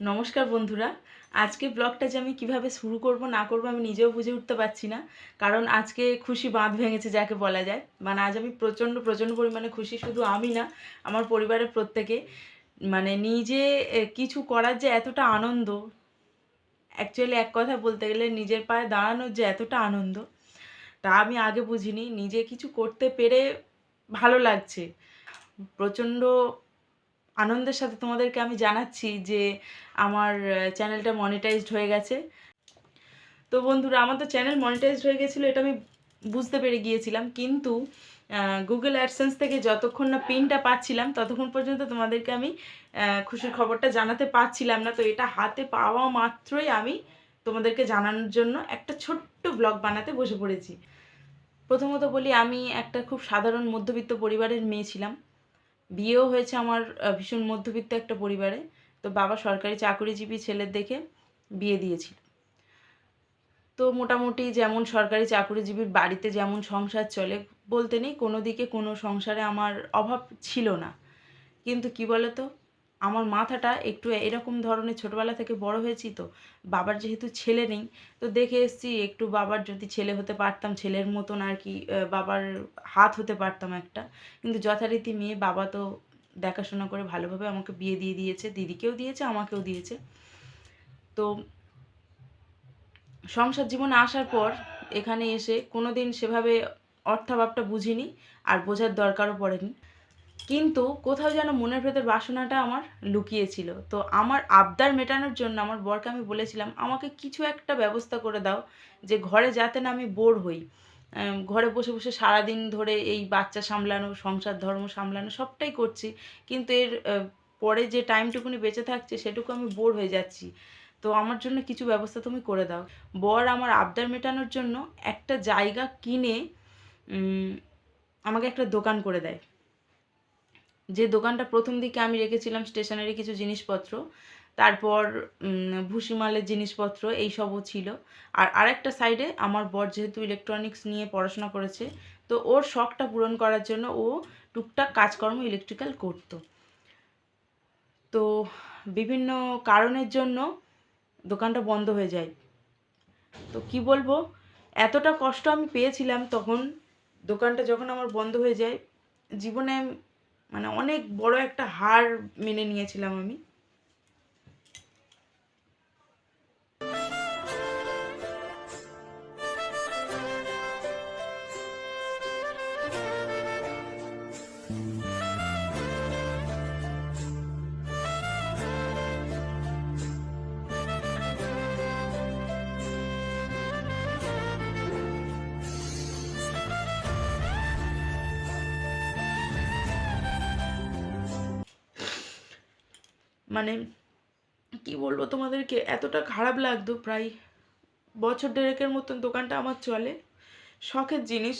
নমস্কার বন্ধুরা। আজকে ব্লগটা যে আমি কীভাবে শুরু করব, না করব আমি নিজেও বুঝে উঠতে পারছি না। কারণ আজকে খুশি বাঁধ ভেঙেছে যাকে বলা যায়। মানে আজ আমি প্রচণ্ড প্রচণ্ড পরিমাণে খুশি, শুধু আমি না, আমার পরিবারের প্রত্যেকে। মানে নিজে কিছু করার যে এতটা আনন্দ অ্যাকচুয়ালি এক কথা বলতে গেলে নিজের পায়ে দাঁড়ানোর যে এতটা আনন্দ, তা আমি আগে বুঝিনি। নিজে কিছু করতে পেরে ভালো লাগছে। প্রচণ্ড আনন্দের সাথে তোমাদেরকে আমি জানাচ্ছি যে আমার চ্যানেলটা মনিটাইজড হয়ে গেছে। তো বন্ধুরা, আমার তো চ্যানেল মনিটাইজড হয়ে গেছিল, এটা আমি বুঝতে পেরে গিয়েছিলাম। কিন্তু গুগল অ্যাডসেন্স থেকে যতক্ষণ না পিনটা পাচ্ছিলাম, ততক্ষণ পর্যন্ত তোমাদেরকে আমি খুশির খবরটা জানাতে পারছিলাম না। তো এটা হাতে পাওয়া মাত্রই আমি তোমাদেরকে জানানোর জন্য একটা ছোট্ট ব্লগ বানাতে বসে পড়েছি। প্রথমত বলি, আমি একটা খুব সাধারণ মধ্যবিত্ত পরিবারের মেয়ে ছিলাম। বিয়েও হয়েছে আমার ভীষণ মধ্যবিত্ত একটা পরিবারে। তো বাবা সরকারি চাকরিজীবী ছেলের দেখে বিয়ে দিয়েছিল। তো মোটামুটি যেমন সরকারি চাকরিজীবীর বাড়িতে যেমন সংসার চলে, বলতে নেই কোনো দিকে কোনো সংসারে আমার অভাব ছিল না। কিন্তু কি বলতো? আমার মাথাটা একটু এরকম ধরনের ছোটবেলা থেকে বড় হয়েছি তো, বাবার যেহেতু ছেলে নেই, তো দেখে এসেছি একটু বাবার যদি ছেলে হতে পারতাম, ছেলের মতন আর কি বাবার হাত হতে পারতাম একটা। কিন্তু যথারীতি মেয়ে বাবা তো দেখাশোনা করে ভালোভাবে আমাকে বিয়ে দিয়ে দিয়েছে, দিদিকেও দিয়েছে, আমাকেও দিয়েছে। তো সংসার জীবনে আসার পর এখানে এসে কোনো দিন সেভাবে অর্থাভাবটা বুঝিনি, আর বোঝার দরকারও পড়েনি। কিন্তু কোথাও যেন মনের ভেতর বাসনাটা আমার লুকিয়েছিল। তো আমার আবদার মেটানোর জন্য আমার বরকে আমি বলেছিলাম, আমাকে কিছু একটা ব্যবস্থা করে দাও যে ঘরে যাতে না আমি বোর হই। ঘরে বসে বসে সারাদিন ধরে এই বাচ্চা সামলানো, সংসার, ধর্ম সামলানো সবটাই করছি। কিন্তু এর পরে যে টাইমটুকুনি বেঁচে থাকছে সেটুকু আমি বোর হয়ে যাচ্ছি। তো আমার জন্য কিছু ব্যবস্থা তুমি করে দাও। বর আমার আবদার মেটানোর জন্য একটা জায়গা কিনে আমাকে একটা দোকান করে দেয়। যে দোকানটা প্রথম দিকে আমি রেখেছিলাম স্টেশনারি কিছু জিনিসপত্র, তারপর ভুসিমালের জিনিসপত্র এইসবও ছিল। আর আরেকটা সাইডে আমার বর যেহেতু ইলেকট্রনিক্স নিয়ে পড়াশোনা করেছে, তো ওর শখটা পূরণ করার জন্য ও টুকটাক কাজকর্ম ইলেকট্রিক্যাল করতো। তো বিভিন্ন কারণের জন্য দোকানটা বন্ধ হয়ে যায়। তো কি বলব, এতটা কষ্ট আমি পেয়েছিলাম তখন দোকানটা যখন আমার বন্ধ হয়ে যায়, জীবনে মানে অনেক বড় একটা হার মেনে নিয়েছিলাম আমি। মানে কি বলব, তোমাদেরকে এতটা খারাপ লাগতো প্রায় বছর দেড়েকের মতন দোকানটা আমার চলে। শখের জিনিস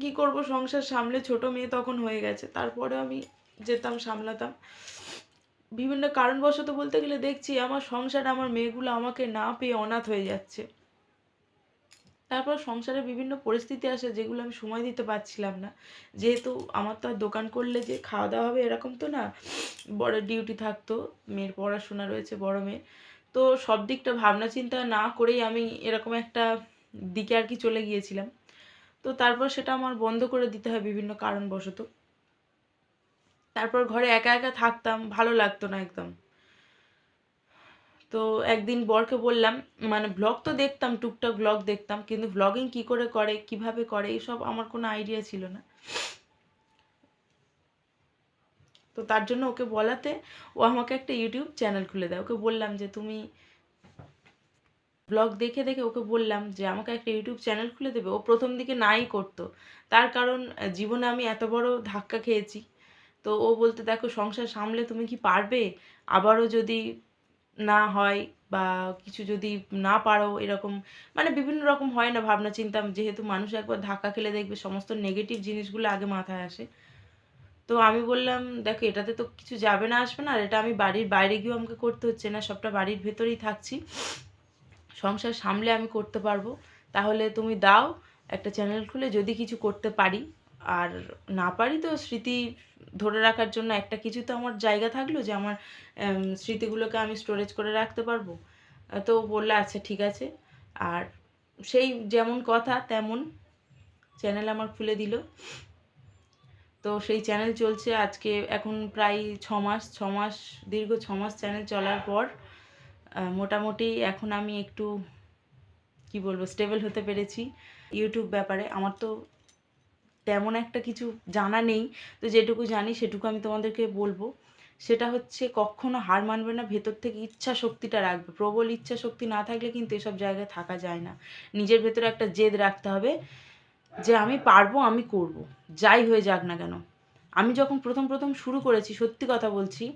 কী করব, সংসার সামলে ছোট মেয়ে তখন হয়ে গেছে। তারপরে আমি যেতাম, সামলাতাম। বিভিন্ন কারণবশত বলতে গেলে দেখছি আমার সংসার, আমার মেয়েগুলো আমাকে না পেয়ে অনাথ হয়ে যাচ্ছে। তারপর সংসারে বিভিন্ন পরিস্থিতি আসে যেগুলো আমি সময় দিতে পারছিলাম না। যেহেতু আমার তো আর দোকান করলে যে খাওয়া দাওয়া হবে এরকম তো না, বড় ডিউটি থাকতো, মেয়ের পড়াশোনা রয়েছে, বড় মেয়ে। তো সব দিকটা ভাবনা চিন্তা না করেই আমি এরকম একটা দিকে আর কি চলে গিয়েছিলাম। তো তারপর সেটা আমার বন্ধ করে দিতে হয় বিভিন্ন কারণবশত। তারপর ঘরে একা একা থাকতাম, ভালো লাগতো না একদম। তো একদিন বরকে বললাম মানে ব্লগ তো দেখতাম, টুকটাক ব্লগ দেখতাম, কিন্তু ব্লগিং কি করে করে, কীভাবে করে এইসব আমার কোনো আইডিয়া ছিল না। তো তার জন্য ওকে বলাতে ও আমাকে একটা ইউটিউব চ্যানেল খুলে দেয়। ওকে বললাম যে, তুমি ব্লগ দেখে দেখে ওকে বললাম যে, আমাকে একটা ইউটিউব চ্যানেল খুলে দেবে। ও প্রথম দিকে নাই করতো। তার কারণ, জীবনে আমি এত বড় ধাক্কা খেয়েছি। তো ও বলতে, দেখো, সংসার সামলে তুমি কি পারবে? আবারও যদি না হয় বা কিছু যদি না পারো এরকম মানে বিভিন্ন রকম হয় না ভাবনা চিন্তা। যেহেতু মানুষ একবার ধাক্কা খেলে দেখবে সমস্ত নেগেটিভ জিনিসগুলো আগে মাথায় আসে। তো আমি বললাম, দেখো, এটাতে তো কিছু যাবে না, আসবে না, আর এটা আমি বাড়ির বাইরে গিয়েও আমাকে করতে হচ্ছে না, সবটা বাড়ির ভেতরেই থাকছি। সংসার সামলে আমি করতে পারব। তাহলে তুমি দাও, একটা চ্যানেল খুলে যদি কিছু করতে পারি। আর না পারি তো স্মৃতি ধরে রাখার জন্য একটা কিছু তো আমার জায়গা থাকল যে আমার স্মৃতিগুলোকে আমি স্টোরেজ করে রাখতে পারব। তো বললে আচ্ছা ঠিক আছে। আর সেই যেমন কথা, তেমন চ্যানেল আমার খুলে দিল। তো সেই চ্যানেল চলছে আজকে, এখন প্রায় ছ মাস ছ মাস, দীর্ঘ ছ মাস চ্যানেল চলার পর মোটামুটি এখন আমি একটু, কি বলব স্টেবল হতে পেরেছি। ইউটিউব ব্যাপারে আমার তো তেমন একটা কিছু জানা নেই। তো যেটুকু জানি সেটুকু আমি তোমাদেরকে বলব। সেটা হচ্ছে কখনো হার মানবে না, ভেতর থেকে ইচ্ছা শক্তিটা রাখবে। প্রবল ইচ্ছা শক্তি না থাকলে কিন্তু এসব জায়গায় থাকা যায় না। নিজের ভেতরে একটা জেদ রাখতে হবে যে আমি পারব, আমি করব। যাই হয়ে যাক না কেন। আমি যখন প্রথম প্রথম শুরু করেছি, সত্যি কথা বলছি,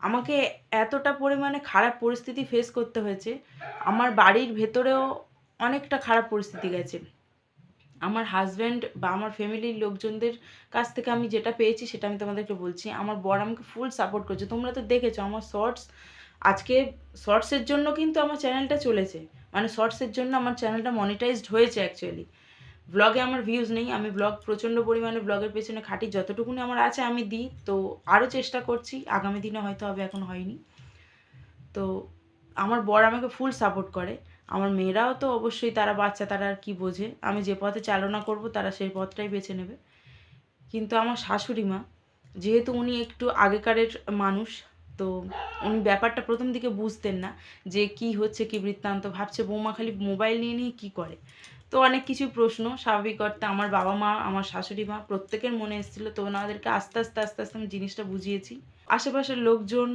আমাকে এতটা পরিমাণে খারাপ পরিস্থিতি ফেস করতে হয়েছে। আমার বাড়ির ভেতরেও অনেকটা খারাপ পরিস্থিতি গেছে। আমার হাজব্যান্ড বা আমার ফ্যামিলির লোকজনদের কাছ থেকে আমি যেটা পেয়েছি সেটা আমি তোমাদেরকে বলছি। আমার বর আমাকে ফুল সাপোর্ট করছে। তোমরা তো দেখেছ আমার শর্টস আজকে শর্টসের জন্য কিন্তু আমার চ্যানেলটা চলেছে। মানে শর্টসের জন্য আমার চ্যানেলটা মনিটাইজড হয়েছে অ্যাকচুয়ালি ব্লগে আমার ভিউজ নেই। আমি ব্লগ প্রচণ্ড পরিমাণে ব্লগের পেছনে খাটি। যতটুকুনি আমার আছে আমি দিই। তো আরও চেষ্টা করছি। আগামী দিনে হয়তো হবে, এখন হয়নি। তো আমার বর আমাকে ফুল সাপোর্ট করে। আমার মেয়েরাও তো অবশ্যই তারা বাচ্চা তারা আর কি বোঝে। আমি যে পথে চালনা করব, তারা সেই পথটাই বেছে নেবে। কিন্তু আমার শাশুড়ি মা, যেহেতু উনি একটু আগেকারের মানুষ, তো উনি ব্যাপারটা প্রথম দিকে বুঝতেন না যে কি হচ্ছে, কি বৃত্তান্ত ভাবছে। বৌমা খালি মোবাইল নিয়ে নিয়ে কী করে? তো অনেক কিছু প্রশ্ন স্বাভাবিক অর্থে আমার বাবা মা, আমার শাশুড়ি মা প্রত্যেকের মনে এসেছিল, তো ওনাদেরকে আস্তে আস্তে আস্তে আস্তে আমি জিনিসটা বুঝিয়েছি। আশেপাশের লোকজন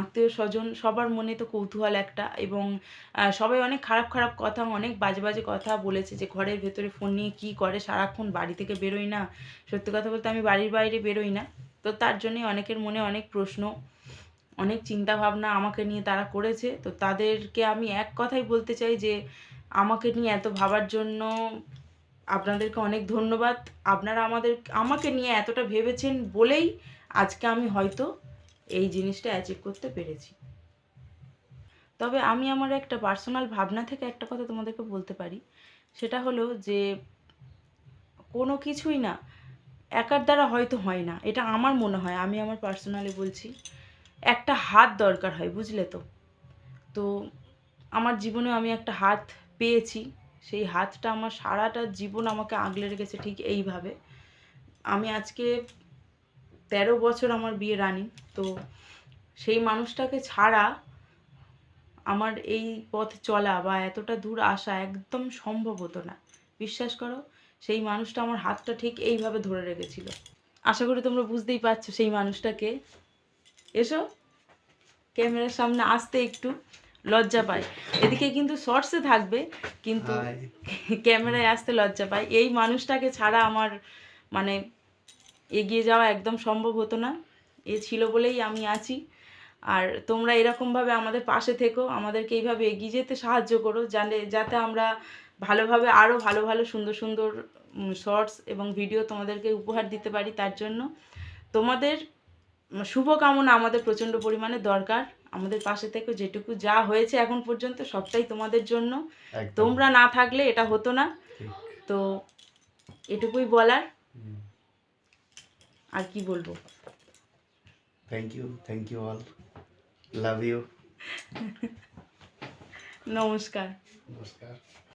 আত্মীয় স্বজন সবার মনে তো কৌতূহল একটা এবং সবাই অনেক খারাপ খারাপ কথা, অনেক বাজে বাজে কথা বলেছে যে ঘরের ভেতরে ফোন নিয়ে কী করে, সারাক্ষণ বাড়ি থেকে বেরোই না। সত্যি কথা বলতে আমি বাড়ির বাইরে বেরোই না। তো তার জন্যই অনেকের মনে অনেক প্রশ্ন, অনেক চিন্তা ভাবনা আমাকে নিয়ে তারা করেছে। তো তাদেরকে আমি এক কথাই বলতে চাই যে, আমাকে নিয়ে এত ভাবার জন্য আপনাদেরকে অনেক ধন্যবাদ। আপনারা আমাদের, আমাকে নিয়ে এতটা ভেবেছেন বলেই আজকে আমি হয়তো এই জিনিসটা অ্যাচিভ করতে পেরেছি। তবে আমি আমার একটা পার্সোনাল ভাবনা থেকে একটা কথা তোমাদেরকে বলতে পারি। সেটা হলো যে, কোনো কিছুই না, একার দ্বারা হয়তো হয় না। এটা আমার মনে হয়, আমি আমার পার্সোনালি বলছি। একটা হাত দরকার হয়, বুঝলে তো? তো আমার জীবনে আমি একটা হাত পেয়েছি। সেই হাতটা আমার সারাটা জীবন আমাকে আগলে রেখেছে ঠিক এইভাবে। আমি আজকে তেরো বছর আমার বিয়ে রানি তো সেই মানুষটাকে ছাড়া আমার এই পথ চলা বা এতটা দূর আসা একদম সম্ভব হতো না। বিশ্বাস করো সেই মানুষটা আমার হাতটা ঠিক এইভাবে ধরে রেখেছিল। আশা করি তোমরা বুঝতেই পারছ সেই মানুষটাকে। এসো ক্যামেরার সামনে আসতে একটু লজ্জা পায়। এদিকে কিন্তু শর্টসে থাকবে কিন্তু ক্যামেরায় আসতে লজ্জা পায়। এই মানুষটাকে ছাড়া আমার মানে এগিয়ে যাওয়া একদম সম্ভব হতো না। এ ছিল বলেই আমি আছি। আর তোমরা এরকমভাবে আমাদের পাশে থেকো আমাদেরকে এইভাবে এগিয়ে যেতে সাহায্য করো জানে যাতে আমরা ভালোভাবে আরও ভালো ভালো সুন্দর সুন্দর শর্টস এবং ভিডিও তোমাদেরকে উপহার দিতে পারি তার জন্য। তোমাদের শুভকামনা আমাদের প্রচণ্ড পরিমাণে দরকার। আমাদের পাশে থেকে যেটুকু যা হয়েছে এখন পর্যন্ত সবটাই তোমাদের জন্য। তোমরা না থাকলে এটা হতো না। তো এটুকুই বলার। আর কি বলব thank you thank you all love you নমস্কার নমস্কার